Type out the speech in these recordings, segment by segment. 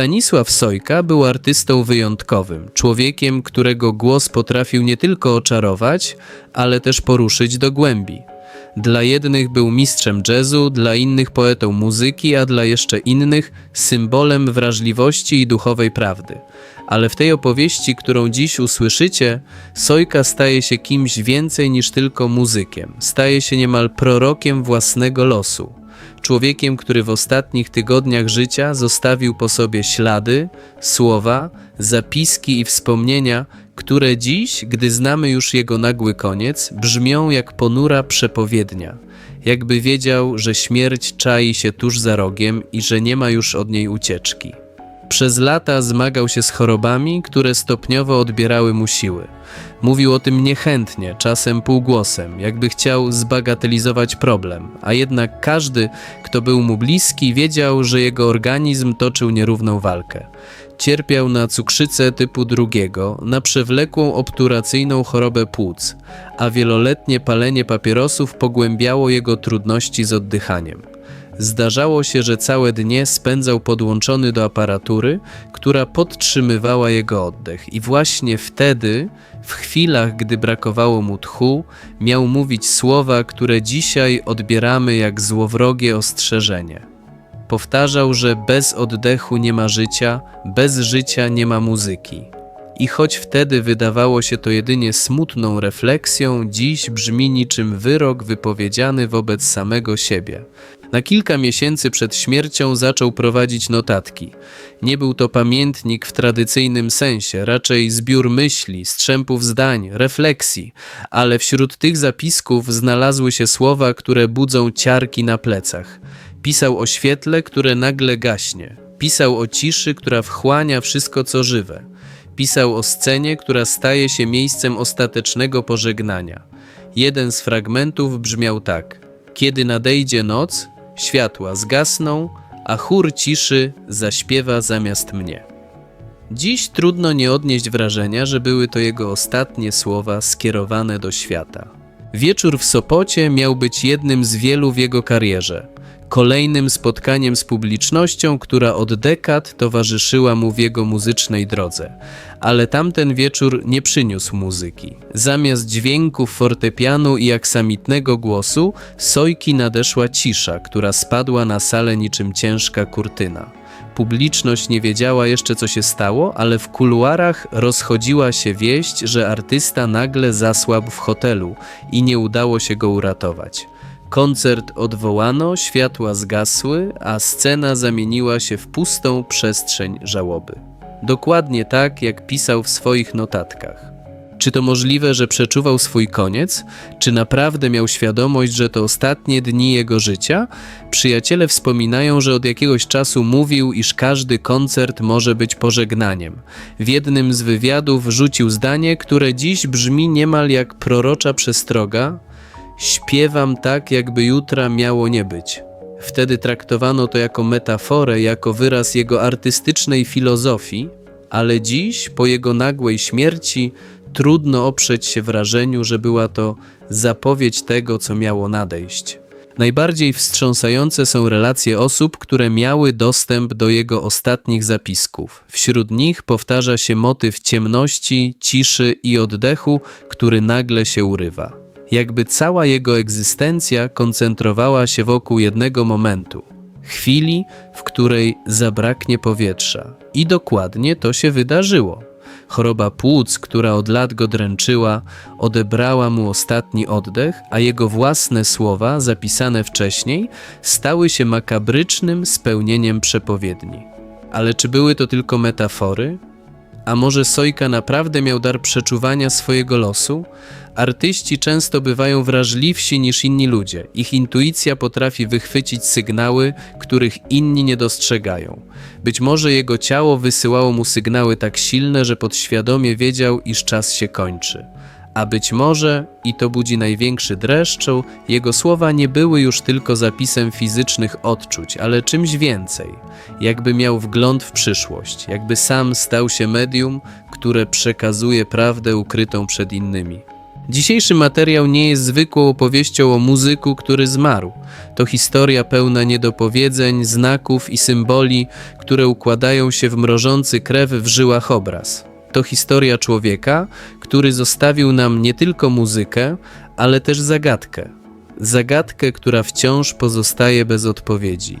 Stanisław Sojka był artystą wyjątkowym, człowiekiem, którego głos potrafił nie tylko oczarować, ale też poruszyć do głębi. Dla jednych był mistrzem jazzu, dla innych poetą muzyki, a dla jeszcze innych symbolem wrażliwości i duchowej prawdy. Ale w tej opowieści, którą dziś usłyszycie, Sojka staje się kimś więcej niż tylko muzykiem. Staje się niemal prorokiem własnego losu. Człowiekiem, który w ostatnich tygodniach życia zostawił po sobie ślady, słowa, zapiski i wspomnienia, które dziś, gdy znamy już jego nagły koniec, brzmią jak ponura przepowiednia. Jakby wiedział, że śmierć czai się tuż za rogiem i że nie ma już od niej ucieczki. Przez lata zmagał się z chorobami, które stopniowo odbierały mu siły. Mówił o tym niechętnie, czasem półgłosem, jakby chciał zbagatelizować problem, a jednak każdy, kto był mu bliski, wiedział, że jego organizm toczył nierówną walkę. Cierpiał na cukrzycę typu drugiego, na przewlekłą obturacyjną chorobę płuc, a wieloletnie palenie papierosów pogłębiało jego trudności z oddychaniem. Zdarzało się, że całe dnie spędzał podłączony do aparatury, która podtrzymywała jego oddech, i właśnie wtedy, w chwilach, gdy brakowało mu tchu, miał mówić słowa, które dzisiaj odbieramy jak złowrogie ostrzeżenie. Powtarzał, że bez oddechu nie ma życia, bez życia nie ma muzyki. I choć wtedy wydawało się to jedynie smutną refleksją, dziś brzmi niczym wyrok wypowiedziany wobec samego siebie. Na kilka miesięcy przed śmiercią zaczął prowadzić notatki. Nie był to pamiętnik w tradycyjnym sensie, raczej zbiór myśli, strzępów zdań, refleksji, ale wśród tych zapisków znalazły się słowa, które budzą ciarki na plecach. Pisał o świetle, które nagle gaśnie. Pisał o ciszy, która wchłania wszystko, co żywe. Pisał o scenie, która staje się miejscem ostatecznego pożegnania. Jeden z fragmentów brzmiał tak: Kiedy nadejdzie noc, światła zgasną, a chór ciszy zaśpiewa zamiast mnie. Dziś trudno nie odnieść wrażenia, że były to jego ostatnie słowa skierowane do świata. Wieczór w Sopocie miał być jednym z wielu w jego karierze kolejnym spotkaniem z publicznością, która od dekad towarzyszyła mu w jego muzycznej drodze. Ale tamten wieczór nie przyniósł muzyki. Zamiast dźwięków fortepianu i aksamitnego głosu, sojki nadeszła cisza, która spadła na salę niczym ciężka kurtyna. Publiczność nie wiedziała jeszcze, co się stało, ale w kuluarach rozchodziła się wieść, że artysta nagle zasłabł w hotelu i nie udało się go uratować. Koncert odwołano, światła zgasły, a scena zamieniła się w pustą przestrzeń żałoby. Dokładnie tak, jak pisał w swoich notatkach. Czy to możliwe, że przeczuwał swój koniec? Czy naprawdę miał świadomość, że to ostatnie dni jego życia? Przyjaciele wspominają, że od jakiegoś czasu mówił, iż każdy koncert może być pożegnaniem. W jednym z wywiadów rzucił zdanie, które dziś brzmi niemal jak prorocza przestroga, Śpiewam tak, jakby jutra miało nie być. Wtedy traktowano to jako metaforę, jako wyraz jego artystycznej filozofii, ale dziś, po jego nagłej śmierci, trudno oprzeć się wrażeniu, że była to zapowiedź tego, co miało nadejść. Najbardziej wstrząsające są relacje osób, które miały dostęp do jego ostatnich zapisków. Wśród nich powtarza się motyw ciemności, ciszy i oddechu, który nagle się urywa jakby cała jego egzystencja koncentrowała się wokół jednego momentu chwili, w której zabraknie powietrza. I dokładnie to się wydarzyło. Choroba płuc, która od lat go dręczyła, odebrała mu ostatni oddech, a jego własne słowa, zapisane wcześniej, stały się makabrycznym spełnieniem przepowiedni. Ale czy były to tylko metafory? A może Sojka naprawdę miał dar przeczuwania swojego losu? Artyści często bywają wrażliwsi niż inni ludzie. Ich intuicja potrafi wychwycić sygnały, których inni nie dostrzegają. Być może jego ciało wysyłało mu sygnały tak silne, że podświadomie wiedział, iż czas się kończy. A być może, i to budzi największy dreszczu, jego słowa nie były już tylko zapisem fizycznych odczuć, ale czymś więcej. Jakby miał wgląd w przyszłość, jakby sam stał się medium, które przekazuje prawdę ukrytą przed innymi. Dzisiejszy materiał nie jest zwykłą opowieścią o muzyku, który zmarł. To historia pełna niedopowiedzeń, znaków i symboli, które układają się w mrożący krew w żyłach obraz. To historia człowieka, który zostawił nam nie tylko muzykę, ale też zagadkę. Zagadkę, która wciąż pozostaje bez odpowiedzi.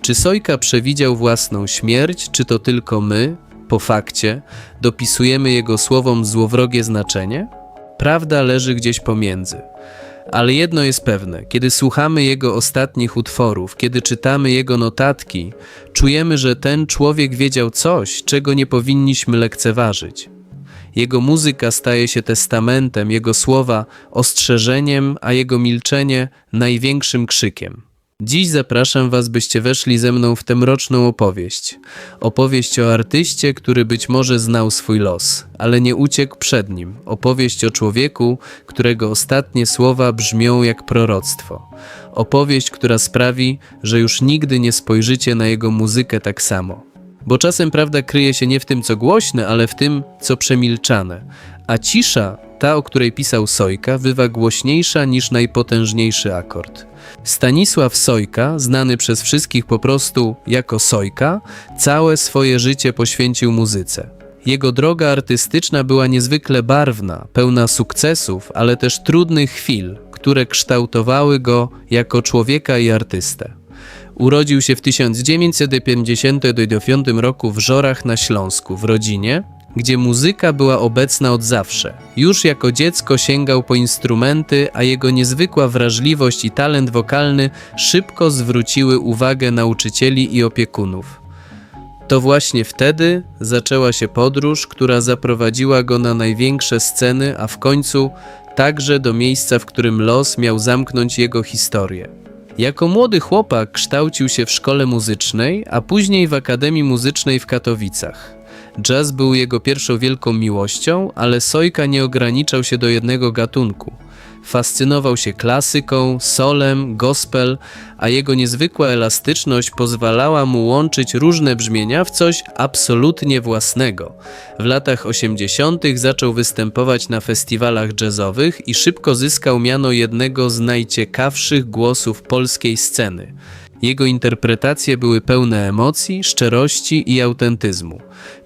Czy Sojka przewidział własną śmierć, czy to tylko my, po fakcie, dopisujemy jego słowom złowrogie znaczenie? Prawda leży gdzieś pomiędzy. Ale jedno jest pewne: kiedy słuchamy jego ostatnich utworów, kiedy czytamy jego notatki, czujemy, że ten człowiek wiedział coś, czego nie powinniśmy lekceważyć. Jego muzyka staje się testamentem, jego słowa ostrzeżeniem, a jego milczenie największym krzykiem. Dziś zapraszam Was, byście weszli ze mną w tę mroczną opowieść. Opowieść o artyście, który być może znał swój los, ale nie uciekł przed nim. Opowieść o człowieku, którego ostatnie słowa brzmią jak proroctwo. Opowieść, która sprawi, że już nigdy nie spojrzycie na jego muzykę tak samo. Bo czasem prawda kryje się nie w tym, co głośne, ale w tym, co przemilczane. A cisza, ta, o której pisał Sojka, bywa głośniejsza niż najpotężniejszy akord. Stanisław Sojka, znany przez wszystkich po prostu jako Sojka, całe swoje życie poświęcił muzyce. Jego droga artystyczna była niezwykle barwna, pełna sukcesów, ale też trudnych chwil, które kształtowały go jako człowieka i artystę. Urodził się w 1959 roku w Żorach na Śląsku, w rodzinie, gdzie muzyka była obecna od zawsze. Już jako dziecko sięgał po instrumenty, a jego niezwykła wrażliwość i talent wokalny szybko zwróciły uwagę nauczycieli i opiekunów. To właśnie wtedy zaczęła się podróż, która zaprowadziła go na największe sceny, a w końcu także do miejsca, w którym los miał zamknąć jego historię. Jako młody chłopak kształcił się w szkole muzycznej, a później w Akademii Muzycznej w Katowicach. Jazz był jego pierwszą wielką miłością, ale Sojka nie ograniczał się do jednego gatunku. Fascynował się klasyką, solem, gospel, a jego niezwykła elastyczność pozwalała mu łączyć różne brzmienia w coś absolutnie własnego. W latach 80. zaczął występować na festiwalach jazzowych i szybko zyskał miano jednego z najciekawszych głosów polskiej sceny. Jego interpretacje były pełne emocji, szczerości i autentyzmu.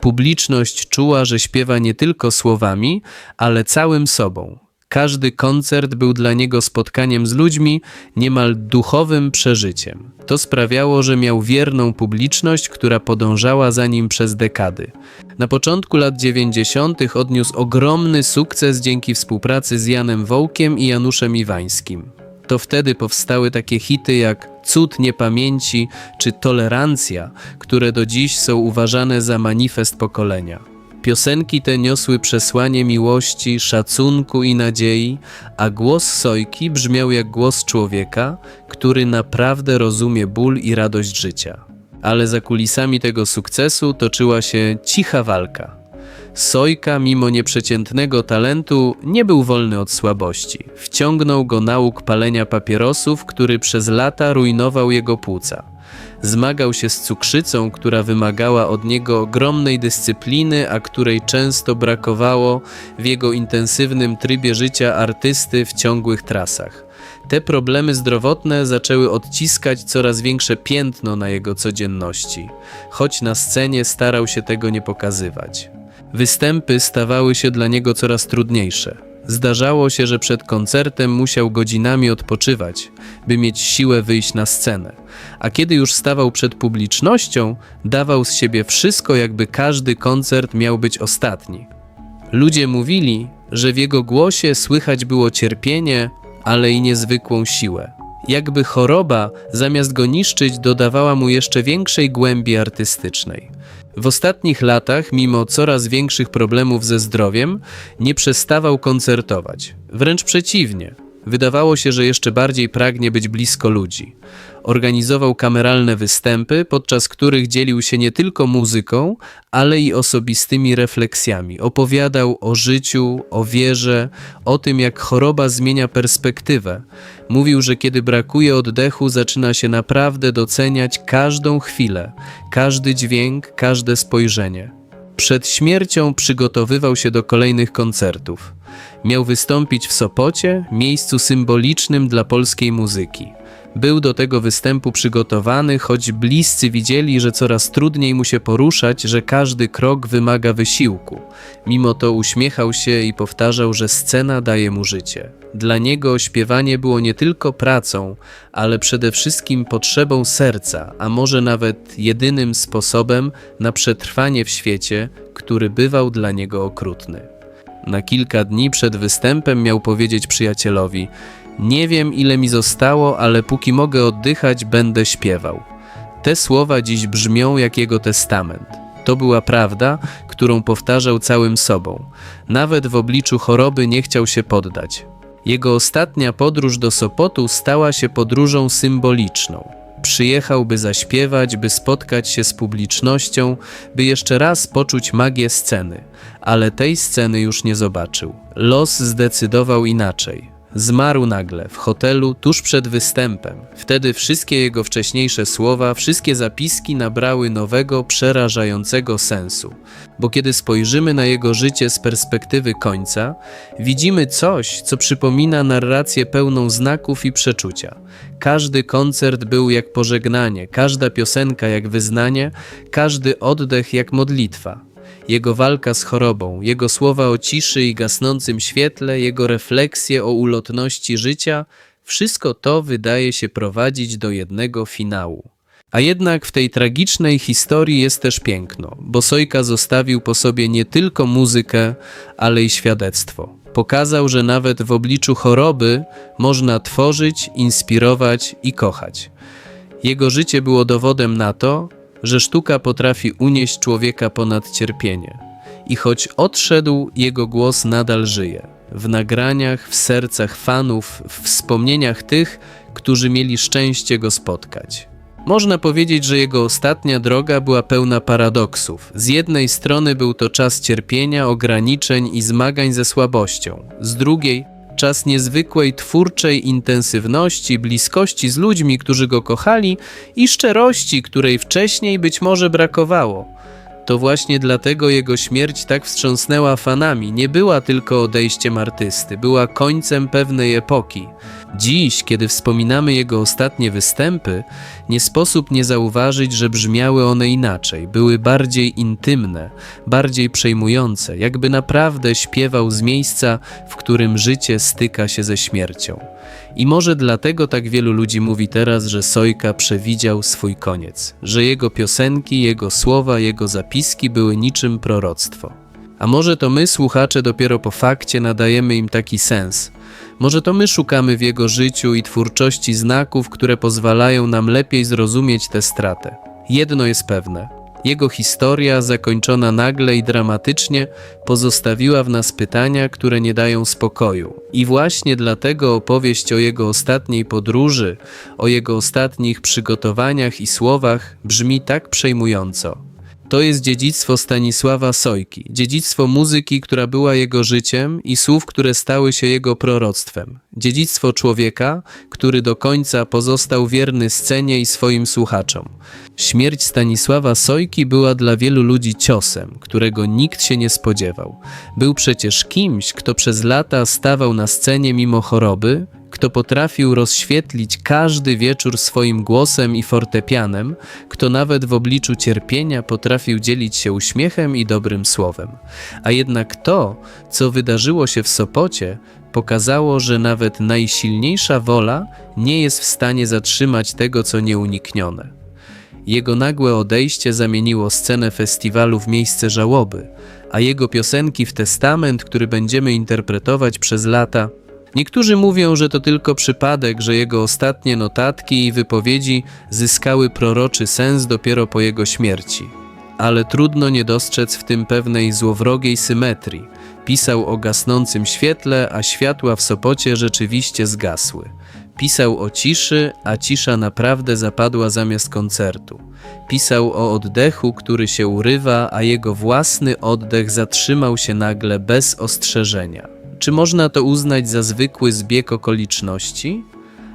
Publiczność czuła, że śpiewa nie tylko słowami, ale całym sobą. Każdy koncert był dla niego spotkaniem z ludźmi, niemal duchowym przeżyciem. To sprawiało, że miał wierną publiczność, która podążała za nim przez dekady. Na początku lat 90. odniósł ogromny sukces dzięki współpracy z Janem Wołkiem i Januszem Iwańskim. To wtedy powstały takie hity jak Cud Niepamięci czy Tolerancja, które do dziś są uważane za manifest pokolenia. Piosenki te niosły przesłanie miłości, szacunku i nadziei, a głos Sojki brzmiał jak głos człowieka, który naprawdę rozumie ból i radość życia. Ale za kulisami tego sukcesu toczyła się cicha walka. Sojka, mimo nieprzeciętnego talentu, nie był wolny od słabości. Wciągnął go nauk palenia papierosów, który przez lata rujnował jego płuca. Zmagał się z cukrzycą, która wymagała od niego ogromnej dyscypliny, a której często brakowało w jego intensywnym trybie życia artysty w ciągłych trasach. Te problemy zdrowotne zaczęły odciskać coraz większe piętno na jego codzienności, choć na scenie starał się tego nie pokazywać. Występy stawały się dla niego coraz trudniejsze. Zdarzało się, że przed koncertem musiał godzinami odpoczywać, by mieć siłę wyjść na scenę. A kiedy już stawał przed publicznością, dawał z siebie wszystko, jakby każdy koncert miał być ostatni. Ludzie mówili, że w jego głosie słychać było cierpienie, ale i niezwykłą siłę. Jakby choroba, zamiast go niszczyć, dodawała mu jeszcze większej głębi artystycznej. W ostatnich latach, mimo coraz większych problemów ze zdrowiem, nie przestawał koncertować. Wręcz przeciwnie. Wydawało się, że jeszcze bardziej pragnie być blisko ludzi. Organizował kameralne występy, podczas których dzielił się nie tylko muzyką, ale i osobistymi refleksjami. Opowiadał o życiu, o wierze, o tym, jak choroba zmienia perspektywę. Mówił, że kiedy brakuje oddechu, zaczyna się naprawdę doceniać każdą chwilę, każdy dźwięk, każde spojrzenie. Przed śmiercią przygotowywał się do kolejnych koncertów. Miał wystąpić w Sopocie, miejscu symbolicznym dla polskiej muzyki. Był do tego występu przygotowany, choć bliscy widzieli, że coraz trudniej mu się poruszać, że każdy krok wymaga wysiłku. Mimo to uśmiechał się i powtarzał, że scena daje mu życie. Dla niego śpiewanie było nie tylko pracą, ale przede wszystkim potrzebą serca, a może nawet jedynym sposobem na przetrwanie w świecie, który bywał dla niego okrutny. Na kilka dni przed występem miał powiedzieć przyjacielowi: Nie wiem, ile mi zostało, ale póki mogę oddychać, będę śpiewał. Te słowa dziś brzmią jak jego testament. To była prawda, którą powtarzał całym sobą. Nawet w obliczu choroby nie chciał się poddać. Jego ostatnia podróż do Sopotu stała się podróżą symboliczną. Przyjechał, by zaśpiewać, by spotkać się z publicznością, by jeszcze raz poczuć magię sceny, ale tej sceny już nie zobaczył. Los zdecydował inaczej. Zmarł nagle w hotelu tuż przed występem. Wtedy wszystkie jego wcześniejsze słowa, wszystkie zapiski nabrały nowego, przerażającego sensu. Bo kiedy spojrzymy na jego życie z perspektywy końca, widzimy coś, co przypomina narrację pełną znaków i przeczucia. Każdy koncert był jak pożegnanie, każda piosenka jak wyznanie, każdy oddech jak modlitwa. Jego walka z chorobą, jego słowa o ciszy i gasnącym świetle, jego refleksje o ulotności życia wszystko to wydaje się prowadzić do jednego finału. A jednak w tej tragicznej historii jest też piękno, bo Sojka zostawił po sobie nie tylko muzykę, ale i świadectwo. Pokazał, że nawet w obliczu choroby można tworzyć, inspirować i kochać. Jego życie było dowodem na to, że sztuka potrafi unieść człowieka ponad cierpienie. I choć odszedł, jego głos nadal żyje. W nagraniach, w sercach fanów, w wspomnieniach tych, którzy mieli szczęście go spotkać. Można powiedzieć, że jego ostatnia droga była pełna paradoksów. Z jednej strony był to czas cierpienia, ograniczeń i zmagań ze słabością, z drugiej czas niezwykłej twórczej intensywności, bliskości z ludźmi, którzy go kochali i szczerości, której wcześniej być może brakowało. To właśnie dlatego jego śmierć tak wstrząsnęła fanami. Nie była tylko odejściem artysty, była końcem pewnej epoki. Dziś, kiedy wspominamy jego ostatnie występy, nie sposób nie zauważyć, że brzmiały one inaczej, były bardziej intymne, bardziej przejmujące, jakby naprawdę śpiewał z miejsca, w którym życie styka się ze śmiercią. I może dlatego tak wielu ludzi mówi teraz, że Sojka przewidział swój koniec, że jego piosenki, jego słowa, jego zapiski były niczym proroctwo. A może to my, słuchacze, dopiero po fakcie nadajemy im taki sens. Może to my szukamy w jego życiu i twórczości znaków, które pozwalają nam lepiej zrozumieć tę stratę. Jedno jest pewne. Jego historia, zakończona nagle i dramatycznie, pozostawiła w nas pytania, które nie dają spokoju. I właśnie dlatego opowieść o jego ostatniej podróży, o jego ostatnich przygotowaniach i słowach brzmi tak przejmująco. To jest dziedzictwo Stanisława Sojki, dziedzictwo muzyki, która była jego życiem i słów, które stały się jego proroctwem. Dziedzictwo człowieka, który do końca pozostał wierny scenie i swoim słuchaczom. Śmierć Stanisława Sojki była dla wielu ludzi ciosem, którego nikt się nie spodziewał. Był przecież kimś, kto przez lata stawał na scenie mimo choroby, kto potrafił rozświetlić każdy wieczór swoim głosem i fortepianem, kto nawet w obliczu cierpienia potrafił dzielić się uśmiechem i dobrym słowem. A jednak to, co wydarzyło się w Sopocie, pokazało, że nawet najsilniejsza wola nie jest w stanie zatrzymać tego, co nieuniknione. Jego nagłe odejście zamieniło scenę festiwalu w miejsce żałoby, a jego piosenki w testament, który będziemy interpretować przez lata, Niektórzy mówią, że to tylko przypadek, że jego ostatnie notatki i wypowiedzi zyskały proroczy sens dopiero po jego śmierci. Ale trudno nie dostrzec w tym pewnej złowrogiej symetrii. Pisał o gasnącym świetle, a światła w Sopocie rzeczywiście zgasły. Pisał o ciszy, a cisza naprawdę zapadła zamiast koncertu. Pisał o oddechu, który się urywa, a jego własny oddech zatrzymał się nagle bez ostrzeżenia. Czy można to uznać za zwykły zbieg okoliczności?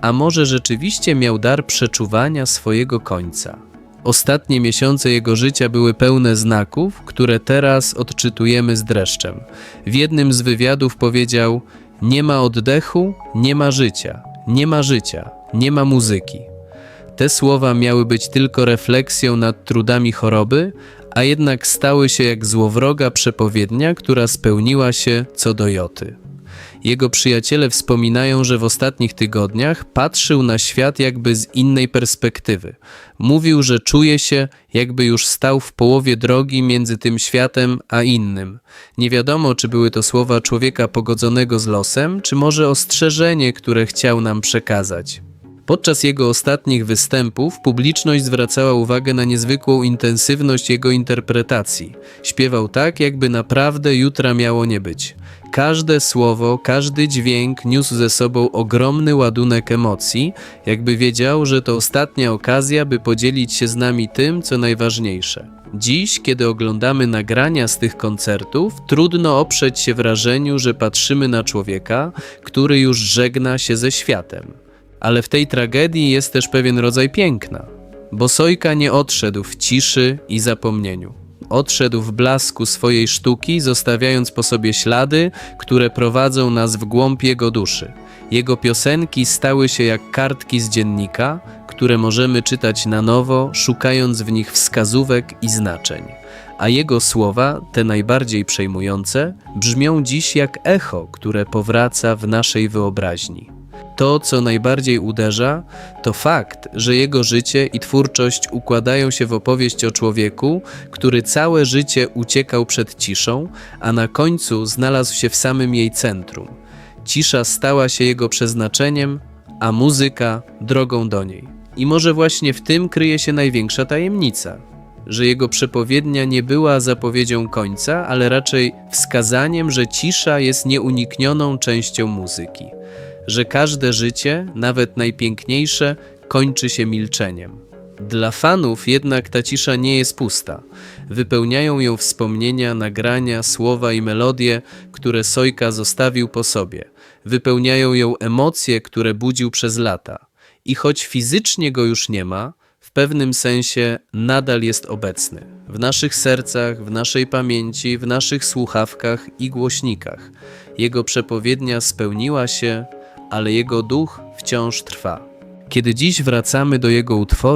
A może rzeczywiście miał dar przeczuwania swojego końca? Ostatnie miesiące jego życia były pełne znaków, które teraz odczytujemy z dreszczem. W jednym z wywiadów powiedział: Nie ma oddechu, nie ma życia, nie ma życia, nie ma muzyki. Te słowa miały być tylko refleksją nad trudami choroby, a jednak stały się jak złowroga przepowiednia, która spełniła się co do joty. Jego przyjaciele wspominają, że w ostatnich tygodniach patrzył na świat jakby z innej perspektywy. Mówił, że czuje się, jakby już stał w połowie drogi między tym światem a innym. Nie wiadomo, czy były to słowa człowieka pogodzonego z losem, czy może ostrzeżenie, które chciał nam przekazać. Podczas jego ostatnich występów publiczność zwracała uwagę na niezwykłą intensywność jego interpretacji. Śpiewał tak, jakby naprawdę jutra miało nie być. Każde słowo, każdy dźwięk niósł ze sobą ogromny ładunek emocji, jakby wiedział, że to ostatnia okazja, by podzielić się z nami tym, co najważniejsze. Dziś, kiedy oglądamy nagrania z tych koncertów, trudno oprzeć się wrażeniu, że patrzymy na człowieka, który już żegna się ze światem. Ale w tej tragedii jest też pewien rodzaj piękna, bo Sojka nie odszedł w ciszy i zapomnieniu. Odszedł w blasku swojej sztuki, zostawiając po sobie ślady, które prowadzą nas w głąb jego duszy. Jego piosenki stały się jak kartki z dziennika, które możemy czytać na nowo, szukając w nich wskazówek i znaczeń. A jego słowa, te najbardziej przejmujące, brzmią dziś jak echo, które powraca w naszej wyobraźni. To, co najbardziej uderza, to fakt, że jego życie i twórczość układają się w opowieść o człowieku, który całe życie uciekał przed ciszą, a na końcu znalazł się w samym jej centrum. Cisza stała się jego przeznaczeniem, a muzyka drogą do niej. I może właśnie w tym kryje się największa tajemnica że jego przepowiednia nie była zapowiedzią końca, ale raczej wskazaniem, że cisza jest nieuniknioną częścią muzyki że każde życie, nawet najpiękniejsze, kończy się milczeniem. Dla fanów jednak ta cisza nie jest pusta. Wypełniają ją wspomnienia, nagrania, słowa i melodie, które Sojka zostawił po sobie. Wypełniają ją emocje, które budził przez lata. I choć fizycznie go już nie ma, w pewnym sensie nadal jest obecny. W naszych sercach, w naszej pamięci, w naszych słuchawkach i głośnikach. Jego przepowiednia spełniła się, ale jego duch wciąż trwa. Kiedy dziś wracamy do jego utworu,